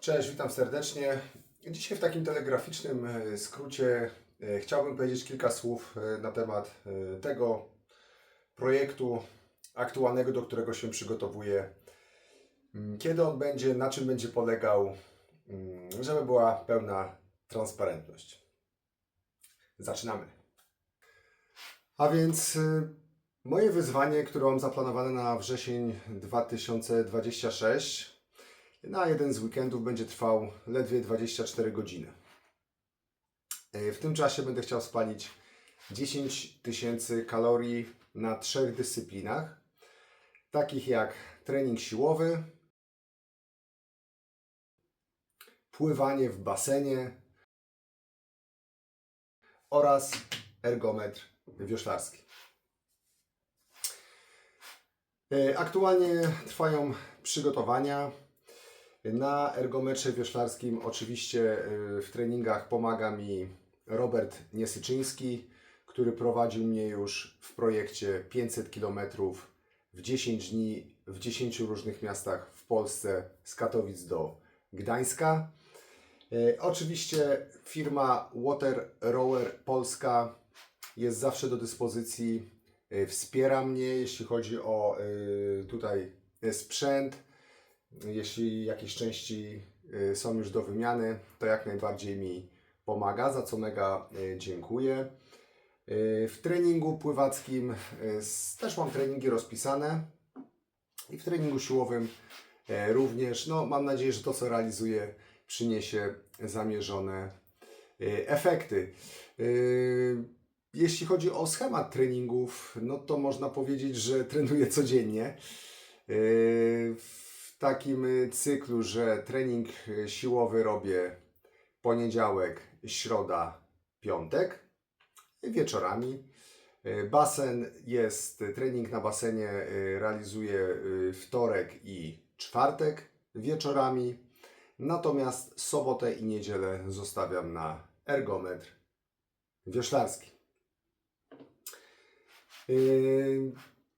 Cześć, witam serdecznie. Dzisiaj w takim telegraficznym e, skrócie e, chciałbym powiedzieć kilka słów e, na temat tego projektu aktualnego, do którego się przygotowuję. Mm, Kiedy on będzie, na czym będzie polegał, mm, żeby była pełna transparentność. Zaczynamy. A więc moje wyzwanie, które mam zaplanowane na wrzesień 2026, na jeden z weekendów będzie trwał ledwie 24 godziny. E, W tym czasie będę chciał spalić 10 tysięcy kalorii na trzech dyscyplinach, takich jak trening siłowy, pływanie w basenie oraz ergometr wioślarski. E, Aktualnie trwają przygotowania. Na ergometrze wioślarskim oczywiście y, w treningach pomaga mi Robert Niesyczyński, który prowadził mnie już w projekcie 500 km w 10 dni w 10 różnych miastach w Polsce z Katowic do Gdańska. Y, Oczywiście firma Water Rower Polska jest zawsze do dyspozycji, y, wspiera mnie jeśli chodzi o tutaj sprzęt. Jeśli jakieś części y, są już do wymiany, to jak najbardziej mi pomaga, za co mega y, dziękuję. Y, W treningu pływackim też mam treningi rozpisane i w treningu siłowym również. No, mam nadzieję, że to, co realizuję, przyniesie zamierzone efekty. Jeśli chodzi o schemat treningów, no to można powiedzieć, że trenuję codziennie. Takim y, cyklu, że trening y, siłowy robię poniedziałek, środa, piątek, wieczorami. Y, Basen jest, trening na basenie realizuję wtorek i czwartek wieczorami. Natomiast sobotę i niedzielę zostawiam na ergometr wioślarski.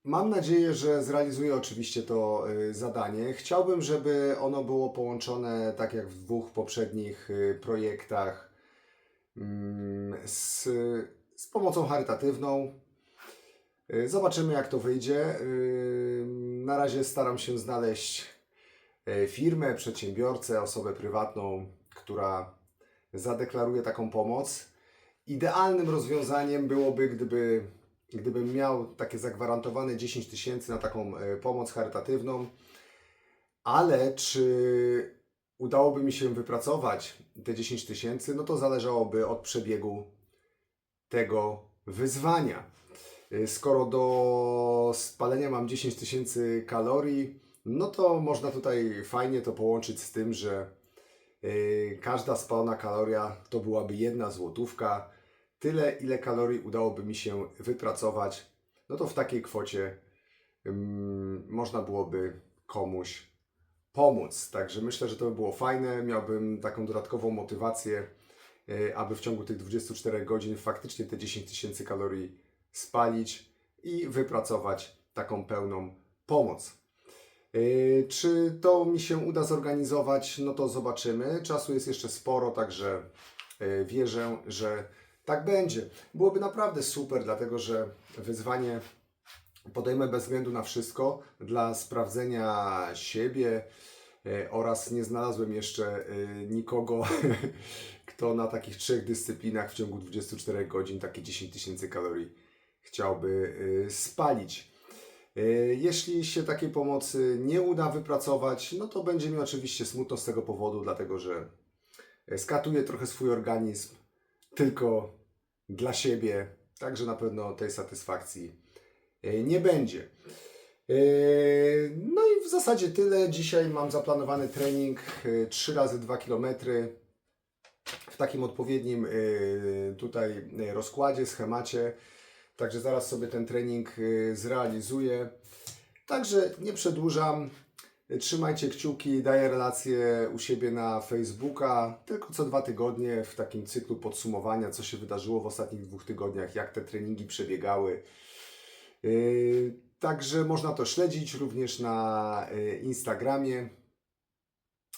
Mam nadzieję, że zrealizuję oczywiście to y, zadanie. Chciałbym, żeby ono było połączone, tak jak w dwóch poprzednich y, projektach, mm, z, z pomocą charytatywną. Y, Zobaczymy, jak to wyjdzie. Na razie staram się znaleźć firmę, przedsiębiorcę, osobę prywatną, która zadeklaruje taką pomoc. Idealnym rozwiązaniem byłoby, gdyby gdybym miał takie zagwarantowane 10 tysięcy na taką e, pomoc charytatywną, ale czy udałoby mi się wypracować te 10 tysięcy, no to zależałoby od przebiegu tego wyzwania. E, Skoro do spalenia mam 10 tysięcy kalorii, no to można tutaj fajnie to połączyć z tym, że e, każda spalona kaloria to byłaby jedna złotówka, tyle, ile kalorii udałoby mi się wypracować, no to w takiej kwocie ym, można byłoby komuś pomóc. Także myślę, że to by było fajne. Miałbym taką dodatkową motywację, y, aby w ciągu tych 24 godzin faktycznie te 10 tysięcy kalorii spalić i wypracować taką pełną pomoc. Y, Czy to mi się uda zorganizować? No to zobaczymy. Czasu jest jeszcze sporo, także y, wierzę, że tak będzie. Byłoby naprawdę super, dlatego że wyzwanie podejmę bez względu na wszystko dla sprawdzenia siebie e, oraz nie znalazłem jeszcze e, nikogo, kto na takich trzech dyscyplinach w ciągu 24 godzin takie 10 tysięcy kalorii chciałby e, spalić. Jeśli się takiej pomocy nie uda wypracować, no to będzie mi oczywiście smutno z tego powodu, dlatego że skatuję trochę swój organizm tylko dla siebie, także na pewno tej satysfakcji e, nie będzie. E, No i w zasadzie tyle. Dzisiaj mam zaplanowany trening e, 3 razy 2 km w takim odpowiednim e, tutaj e, rozkładzie, schemacie. Także zaraz sobie ten trening e, zrealizuję. Także nie przedłużam. Trzymajcie kciuki, daję relacje u siebie na Facebooka, tylko co dwa tygodnie w takim cyklu podsumowania, co się wydarzyło w ostatnich dwóch tygodniach, jak te treningi przebiegały. Yy, Także można to śledzić również na yy, Instagramie.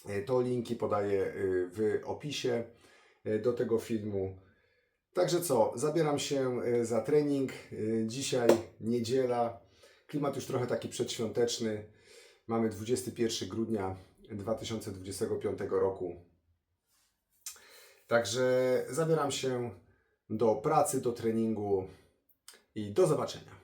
E, To linki podaję w opisie do tego filmu. Także co, zabieram się za trening. Dzisiaj niedziela, klimat już trochę taki przedświąteczny. Mamy 21 grudnia 2025 roku. Także zabieram się do pracy, do treningu i do zobaczenia.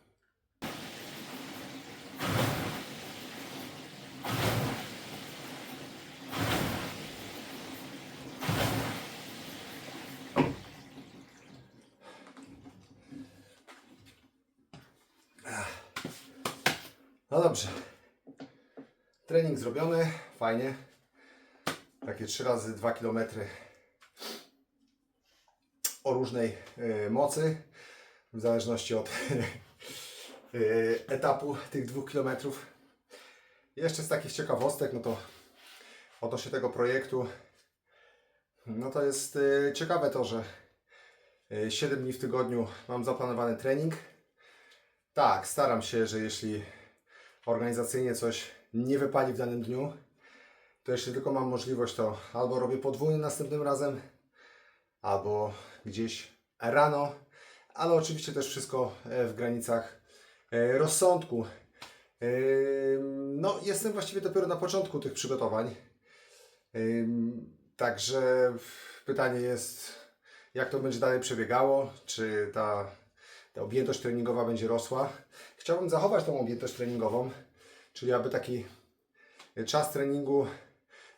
No dobrze. Trening zrobiony, fajnie. Takie 3 razy 2 km o różnej e, mocy, w zależności od e, etapu tych 2 km. Jeszcze z takich ciekawostek, no to odnośnie tego projektu, no to jest e, ciekawe to, że 7 dni w tygodniu mam zaplanowany trening. Tak, staram się, że jeśli organizacyjnie coś nie wypali w danym dniu, to jeśli tylko mam możliwość, to albo robię podwójny następnym razem, albo gdzieś rano, ale oczywiście też wszystko e, w granicach e, rozsądku. Ym, No, jestem właściwie dopiero na początku tych przygotowań. Także pytanie jest, jak to będzie dalej przebiegało, czy ta, ta objętość treningowa będzie rosła. Chciałbym zachować tą objętość treningową, czyli aby taki czas treningu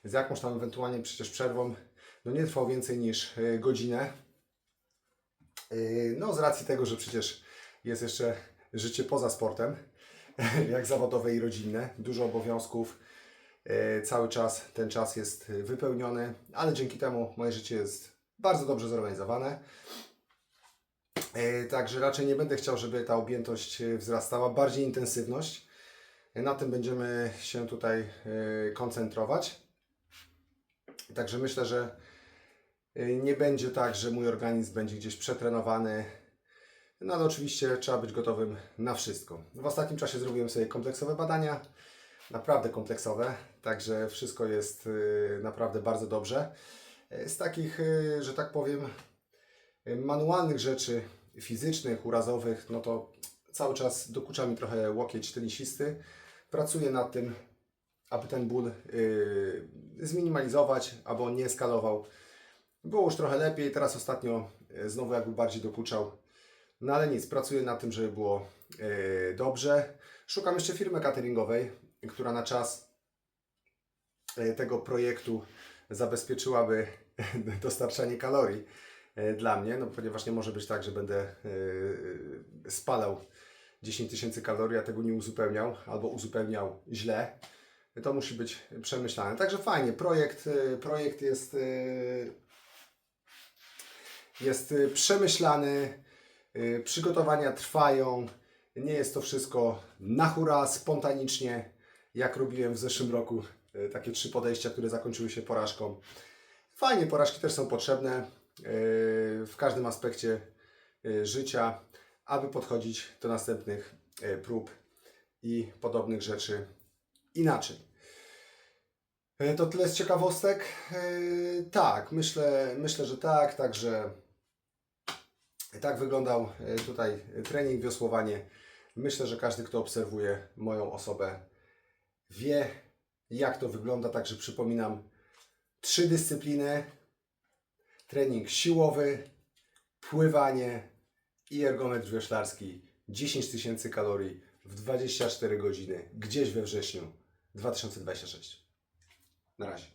z jakąś tam ewentualnie przecież przerwą no nie trwał więcej niż y, godzinę. Y, No z racji tego, że przecież jest jeszcze życie poza sportem, jak zawodowe i rodzinne, dużo obowiązków, y, cały czas ten czas jest wypełniony, ale dzięki temu moje życie jest bardzo dobrze zorganizowane. Także raczej nie będę chciał, żeby ta objętość wzrastała, bardziej intensywność. Na tym będziemy się tutaj y, koncentrować. Także myślę, że y, nie będzie tak, że mój organizm będzie gdzieś przetrenowany. No ale oczywiście trzeba być gotowym na wszystko. W ostatnim czasie zrobiłem sobie kompleksowe badania, naprawdę kompleksowe, także wszystko jest y, naprawdę bardzo dobrze. Z takich, że tak powiem, manualnych rzeczy fizycznych, urazowych, no to cały czas dokucza mi trochę łokieć tenisisty. Pracuję nad tym, aby ten ból y, zminimalizować, aby on nie eskalował. Było już trochę lepiej, teraz ostatnio y, znowu jakby bardziej dokuczał. No ale nic, pracuję nad tym, żeby było y, dobrze. Szukam jeszcze firmy cateringowej, która na czas y, tego projektu zabezpieczyłaby dostarczanie kalorii y, dla mnie, no ponieważ nie może być tak, że będę y, spalał 10 tysięcy kalorii, a tego nie uzupełniał, albo uzupełniał źle to musi być przemyślane. Także fajnie, projekt, y, projekt jest, y, jest y, przemyślany, przygotowania trwają, nie jest to wszystko na hura, spontanicznie, jak robiłem w zeszłym roku, takie trzy podejścia, które zakończyły się porażką. Fajnie, porażki też są potrzebne w każdym aspekcie życia, aby podchodzić do następnych y, prób i podobnych rzeczy inaczej. E, To tyle z ciekawostek. E, Tak, myślę, myślę, że tak. Także tak wyglądał e, tutaj trening, wiosłowanie. Myślę, że każdy, kto obserwuje moją osobę, wie, jak to wygląda. Także przypominam, trzy dyscypliny: trening siłowy, pływanie i ergometr wioślarski. 10 tysięcy kalorii w 24 godziny, gdzieś we wrześniu 2026. Na razie.